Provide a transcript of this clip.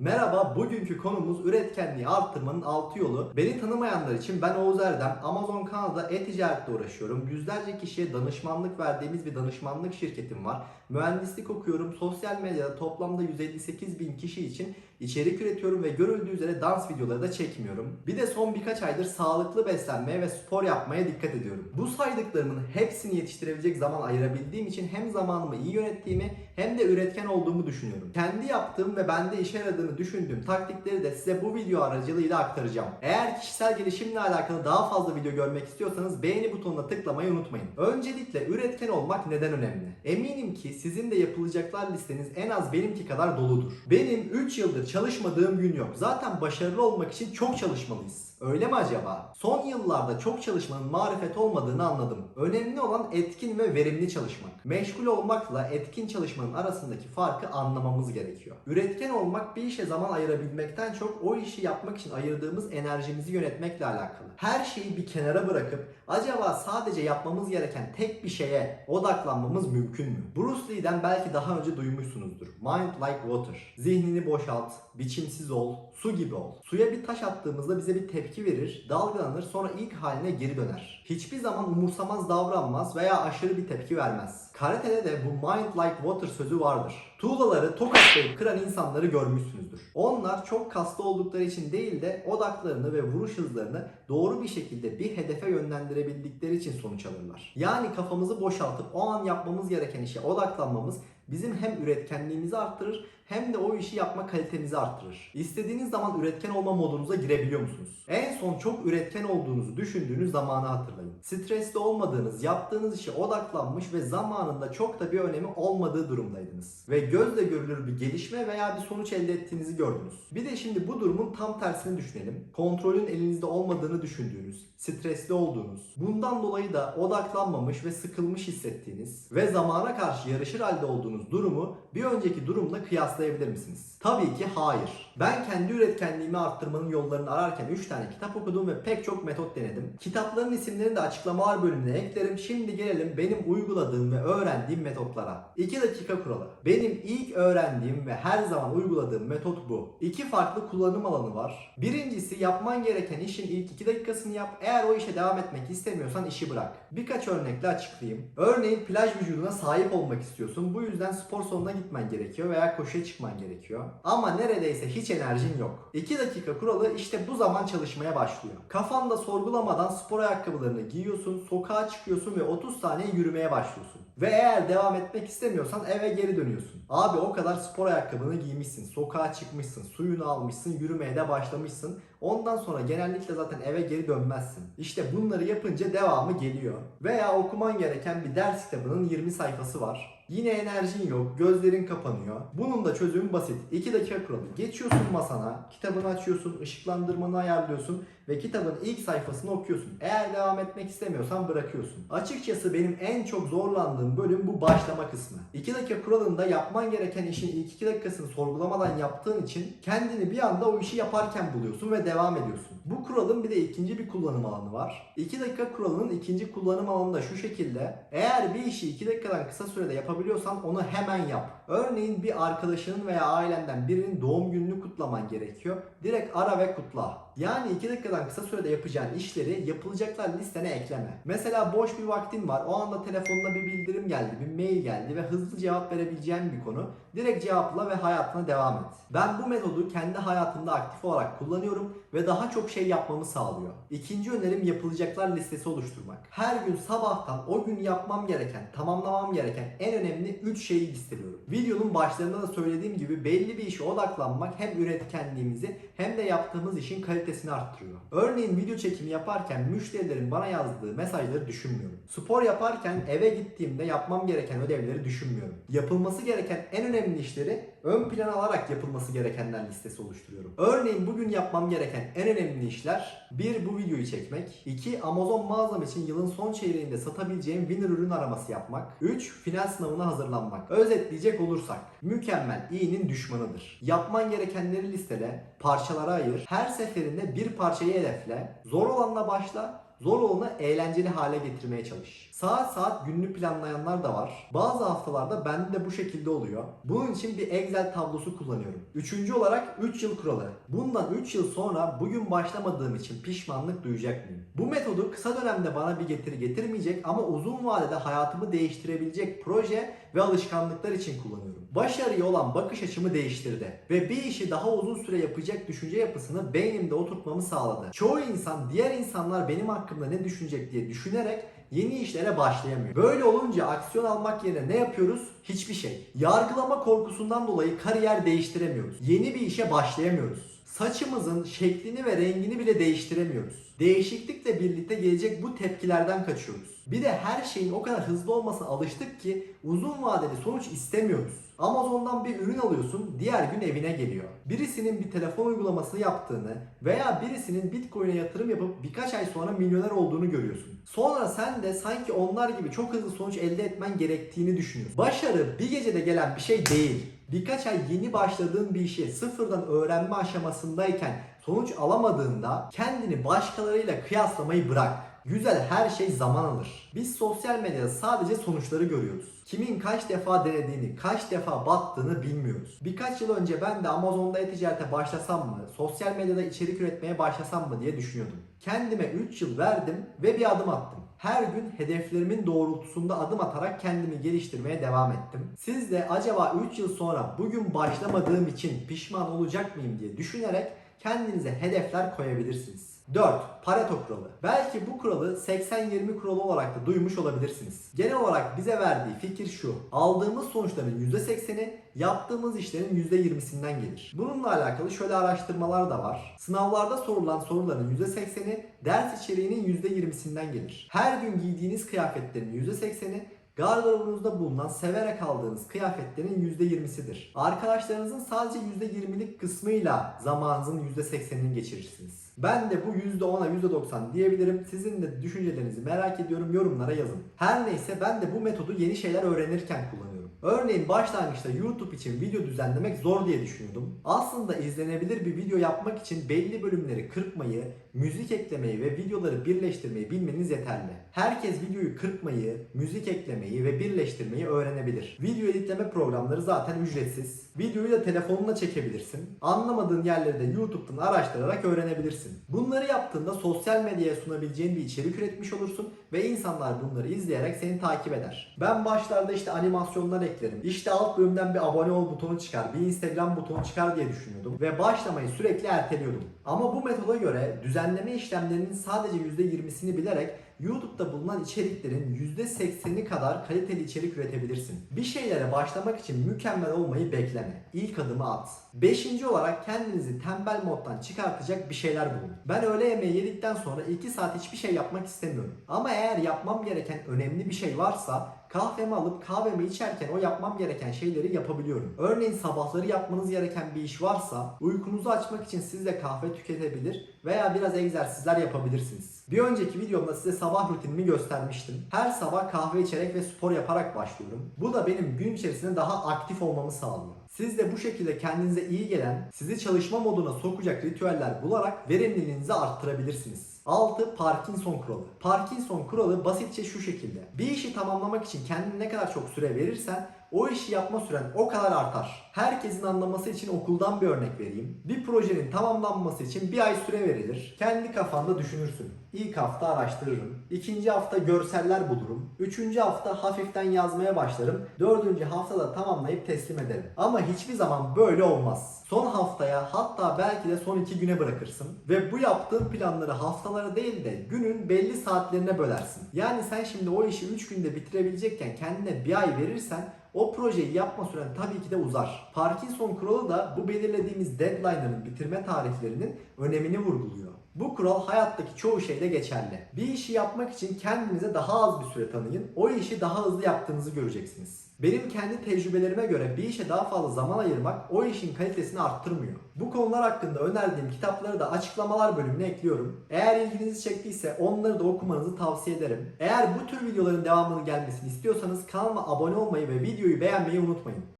Merhaba, bugünkü konumuz üretkenliği arttırmanın 6 yolu. Beni tanımayanlar için ben Oğuz Erdem, Amazon Kanada e-ticaretle uğraşıyorum. Yüzlerce kişiye danışmanlık verdiğimiz bir danışmanlık şirketim var. Mühendislik okuyorum, sosyal medyada toplamda 158 bin kişi için içerik üretiyorum ve görüldüğü üzere dans videoları da çekmiyorum. Bir de son birkaç aydır sağlıklı beslenmeye ve spor yapmaya dikkat ediyorum. Bu saydıklarımın hepsini yetiştirebilecek zaman ayırabildiğim için hem zamanımı iyi yönettiğimi hem de üretken olduğumu düşünüyorum. Kendi yaptığım ve bende işe yaradığını düşündüğüm taktikleri de size bu video aracılığıyla aktaracağım. Eğer kişisel gelişimle alakalı daha fazla video görmek istiyorsanız beğeni butonuna tıklamayı unutmayın. Öncelikle üretken olmak neden önemli? Eminim ki sizin de yapılacaklar listeniz en az benimki kadar doludur. Benim 3 yıldır çalışmadığım gün yok. Zaten başarılı olmak için çok çalışmalıyız. Öyle mi acaba? Son yıllarda çok çalışmanın marifet olmadığını anladım. Önemli olan etkin ve verimli çalışmak. Meşgul olmakla etkin çalışmanın arasındaki farkı anlamamız gerekiyor. Üretken olmak bir işe zaman ayırabilmekten çok o işi yapmak için ayırdığımız enerjimizi yönetmekle alakalı. Her şeyi bir kenara bırakıp acaba sadece yapmamız gereken tek bir şeye odaklanmamız mümkün mü? Bruce Lee'den belki daha önce duymuşsunuzdur. Mind like water. Zihnini boşalt, biçimsiz ol, su gibi ol. Suya bir taş attığımızda bize bir tepki verir, dalgalanır sonra ilk haline geri döner. Hiçbir zaman umursamaz davranmaz veya aşırı bir tepki vermez. Karate'de de bu mind like water sözü vardır. Tuğlaları tokatlayıp kıran insanları görmüşsünüzdür. Onlar çok kaslı oldukları için değil de odaklarını ve vuruş hızlarını doğru bir şekilde bir hedefe yönlendirebildikleri için sonuç alırlar. Yani kafamızı boşaltıp o an yapmamız gereken işe odaklanmamız bizim hem üretkenliğimizi arttırır hem de o işi yapma kalitemizi arttırır. İstediğiniz zaman üretken olma modunuza girebiliyor musunuz? En son çok üretken olduğunuzu düşündüğünüz zamanı hatırlayın. Stresli olmadığınız, yaptığınız işe odaklanmış ve zamanında çok da bir önemi olmadığı durumdaydınız. Ve gözle görülür bir gelişme veya bir sonuç elde ettiğinizi gördünüz. Bir de şimdi bu durumun tam tersini düşünelim. Kontrolün elinizde olmadığını düşündüğünüz, stresli olduğunuz, bundan dolayı da odaklanmamış ve sıkılmış hissettiğiniz ve zamana karşı yarışır halde olduğunuz durumu bir önceki durumla kıyaslayabilir misiniz? Tabii ki hayır. Ben kendi üretkenliğimi arttırmanın yollarını ararken 3 tane kitap okudum ve pek çok metot denedim. Kitapların isimlerini de açıklamalar bölümüne eklerim. Şimdi gelelim benim uyguladığım ve öğrendiğim metotlara. 2 dakika kuralı. Benim ilk öğrendiğim ve her zaman uyguladığım metot bu. İki farklı kullanım alanı var. Birincisi yapman gereken işin ilk 2 dakikasını yap. Eğer o işe devam etmek istemiyorsan işi bırak. Birkaç örnekle açıklayayım. Örneğin plaj vücuduna sahip olmak istiyorsun. Bu yüzden spor salonuna gitmen gerekiyor veya koşuya çıkman gerekiyor. Ama neredeyse hiç enerjin yok. 2 dakika kuralı işte bu zaman çalışmaya başlıyor. Kafanda sorgulamadan spor ayakkabılarını giyiyorsun, sokağa çıkıyorsun ve 30 saniye yürümeye başlıyorsun. Ve eğer devam etmek istemiyorsan eve geri dönüyorsun. Abi o kadar spor ayakkabını giymişsin, sokağa çıkmışsın, suyunu almışsın, yürümeye de başlamışsın. Ondan sonra genellikle zaten eve geri dönmezsin. İşte bunları yapınca devamı geliyor. Veya okuman gereken bir ders kitabının 20 sayfası var. Yine enerjin yok, gözlerin kapanıyor. Bunun da çözümü basit. 2 dakika kuralı. Geçiyorsun masana, kitabını açıyorsun, ışıklandırmanı ayarlıyorsun ve kitabın ilk sayfasını okuyorsun. Eğer devam etmek istemiyorsan bırakıyorsun. Açıkçası benim en çok zorlandığım bölüm bu başlama kısmı. 2 dakika kuralında yapman gereken işin ilk 2 dakikasını sorgulamadan yaptığın için kendini bir anda o işi yaparken buluyorsun ve devam ediyorsun. Bu kuralın bir de ikinci bir kullanım alanı var. 2 dakika kuralının ikinci kullanım alanı da şu şekilde. Eğer bir işi 2 dakikadan kısa sürede yapabiliyorsan onu hemen yap. Örneğin bir arkadaşının veya ailenden birinin doğum gününü kutlaman gerekiyor. Direkt ara ve kutla. Yani 2 dakikadan kısa sürede yapacağın işleri yapılacaklar listene ekleme. Mesela boş bir vaktin var. O anda telefonuna bir bildirim geldi, bir mail geldi ve hızlı cevap verebileceğin bir konu. Direkt cevapla ve hayatına devam et. Ben bu metodu kendi hayatımda aktif olarak kullanıyorum ve daha çok şey yapmamı sağlıyor. İkinci önerim yapılacaklar listesi oluşturmak. Her gün sabahtan o gün yapmam gereken, tamamlamam gereken en önemli 3 şeyi listeliyorum. Videonun başlarında da söylediğim gibi belli bir işe odaklanmak hem üretkenliğimizi hem de yaptığımız işin kalitesini arttırıyor. Örneğin video çekimi yaparken müşterilerin bana yazdığı mesajları düşünmüyorum. Spor yaparken eve gittiğimde yapmam gereken ödevleri düşünmüyorum. Yapılması gereken en önemli işleri ön plan alarak yapılması gerekenler listesi oluşturuyorum. Örneğin bugün yapmam gereken en önemli işler 1. Bu videoyu çekmek 2. Amazon mağazam için yılın son çeyreğinde satabileceğim winner ürün araması yapmak 3. Final sınavına hazırlanmak. Özetleyecek olursak mükemmel iyinin düşmanıdır. Yapman gerekenleri listele, parçalara ayır, her seferinde bir parçayı hedefle, zor olanla başla, Zor olanı eğlenceli hale getirmeye çalış. Saat saat günlük planlayanlar da var. Bazı haftalarda bende de bu şekilde oluyor. Bunun için bir Excel tablosu kullanıyorum. Üçüncü olarak 3 yıl kuralı. Bundan 3 yıl sonra bugün başlamadığım için pişmanlık duyacak mıyım? Bu metodu kısa dönemde bana bir getiri getirmeyecek ama uzun vadede hayatımı değiştirebilecek proje ve alışkanlıklar için kullanıyorum. Başarıya olan bakış açımı değiştirdi ve bir işi daha uzun süre yapacak düşünce yapısını beynimde oturtmamı sağladı. Çoğu insan diğer insanlar benim hakkımda ne düşünecek diye düşünerek yeni işlere başlayamıyor. Böyle olunca aksiyon almak yerine ne yapıyoruz? Hiçbir şey. Yargılama korkusundan dolayı kariyer değiştiremiyoruz. Yeni bir işe başlayamıyoruz. Saçımızın şeklini ve rengini bile değiştiremiyoruz. Değişiklikle birlikte gelecek bu tepkilerden kaçıyoruz. Bir de her şeyin o kadar hızlı olmasına alıştık ki uzun vadeli sonuç istemiyoruz. Amazon'dan bir ürün alıyorsun, diğer gün evine geliyor. Birisinin bir telefon uygulamasını yaptığını veya birisinin Bitcoin'e yatırım yapıp birkaç ay sonra milyoner olduğunu görüyorsun. Sonra sen de sanki onlar gibi çok hızlı sonuç elde etmen gerektiğini düşünüyorsun. Başarı bir gecede gelen bir şey değil. Birkaç ay yeni başladığın bir işi sıfırdan öğrenme aşamasındayken sonuç alamadığında kendini başkalarıyla kıyaslamayı bırak. Güzel her şey zaman alır. Biz sosyal medyada sadece sonuçları görüyoruz. Kimin kaç defa denediğini, kaç defa battığını bilmiyoruz. Birkaç yıl önce ben de Amazon'da e-ticarete başlasam mı, sosyal medyada içerik üretmeye başlasam mı diye düşünüyordum. Kendime 3 yıl verdim ve bir adım attım. Her gün hedeflerimin doğrultusunda adım atarak kendimi geliştirmeye devam ettim. Siz de acaba 3 yıl sonra bugün başlamadığım için pişman olacak mıyım diye düşünerek kendinize hedefler koyabilirsiniz. 4. Pareto kuralı. Belki bu kuralı 80-20 kuralı olarak da duymuş olabilirsiniz. Genel olarak bize verdiği fikir şu. Aldığımız sonuçların %80'i yaptığımız işlerin %20'sinden gelir. Bununla alakalı şöyle araştırmalar da var. Sınavlarda sorulan soruların %80'i ders içeriğinin %20'sinden gelir. Her gün giydiğiniz kıyafetlerin %80'i Gardırobunuzda bulunan severek aldığınız kıyafetlerin %20'sidir. Arkadaşlarınızın sadece %20'lik kısmıyla zamanınızın %80'ini geçirirsiniz. Ben de bu %10'a %90 diyebilirim. Sizin de düşüncelerinizi merak ediyorum. Yorumlara yazın. Her neyse ben de bu metodu yeni şeyler öğrenirken kullanıyorum. Örneğin başlangıçta YouTube için video düzenlemek zor diye düşünüyordum. Aslında izlenebilir bir video yapmak için belli bölümleri kırpmayı, müzik eklemeyi ve videoları birleştirmeyi bilmeniz yeterli. Herkes videoyu kırpmayı, müzik eklemeyi ve birleştirmeyi öğrenebilir. Video editleme programları zaten ücretsiz. Videoyu da telefonuna çekebilirsin. Anlamadığın yerleri de YouTube'dan araştırarak öğrenebilirsin. Bunları yaptığında sosyal medyaya sunabileceğin bir içerik üretmiş olursun ve insanlar bunları izleyerek seni takip eder. Ben başlarda işte animasyonlar eklerim. İşte alt bölümden bir abone ol butonu çıkar, bir Instagram butonu çıkar diye düşünüyordum ve başlamayı sürekli erteliyordum. Ama bu metoda göre düzenleme işlemlerinin sadece %20'sini bilerek YouTube'da bulunan içeriklerin %80'i kadar kaliteli içerik üretebilirsin. Bir şeylere başlamak için mükemmel olmayı bekleme. İlk adımı at. Beşinci olarak kendinizi tembel moddan çıkartacak bir şeyler bulun. Ben öğle yemeği yedikten sonra 2 saat hiçbir şey yapmak istemiyorum. Ama eğer yapmam gereken önemli bir şey varsa kahvemi alıp kahvemi içerken o yapmam gereken şeyleri yapabiliyorum. Örneğin sabahları yapmanız gereken bir iş varsa uykunuzu açmak için siz de kahve tüketebilir veya biraz egzersizler yapabilirsiniz. Bir önceki videomda size sabah rutinimi göstermiştim. Her sabah kahve içerek ve spor yaparak başlıyorum. Bu da benim gün içerisinde daha aktif olmamı sağlıyor. Siz de bu şekilde kendinize iyi gelen, sizi çalışma moduna sokacak ritüeller bularak verimliliğinizi arttırabilirsiniz. 6. Parkinson kuralı. Parkinson kuralı basitçe şu şekilde. Bir işi tamamlamak için kendine ne kadar çok süre verirsen o işi yapma süren o kadar artar. Herkesin anlaması için okuldan bir örnek vereyim. Bir projenin tamamlanması için bir ay süre verilir. Kendi kafanda düşünürsün. İlk hafta araştırırım. İkinci hafta görseller bulurum. Üçüncü hafta hafiften yazmaya başlarım. Dördüncü haftada tamamlayıp teslim ederim. Ama hiçbir zaman böyle olmaz. Son haftaya hatta belki de son iki güne bırakırsın. Ve bu yaptığın planları haftalara değil de günün belli saatlerine bölersin. Yani sen şimdi o işi 3 günde bitirebilecekken kendine bir ay verirsen o projeyi yapma süren tabii ki de uzar. Parkinson kuralı da bu belirlediğimiz deadline'ların bitirme tarihlerinin önemini vurguluyor. Bu kural hayattaki çoğu şeyde geçerli. Bir işi yapmak için kendinize daha az bir süre tanıyın. O işi daha hızlı yaptığınızı göreceksiniz. Benim kendi tecrübelerime göre bir işe daha fazla zaman ayırmak o işin kalitesini arttırmıyor. Bu konular hakkında önerdiğim kitapları da açıklamalar bölümüne ekliyorum. Eğer ilginizi çektiyse onları da okumanızı tavsiye ederim. Eğer bu tür videoların devamının gelmesini istiyorsanız kanalıma abone olmayı ve videoyu beğenmeyi unutmayın.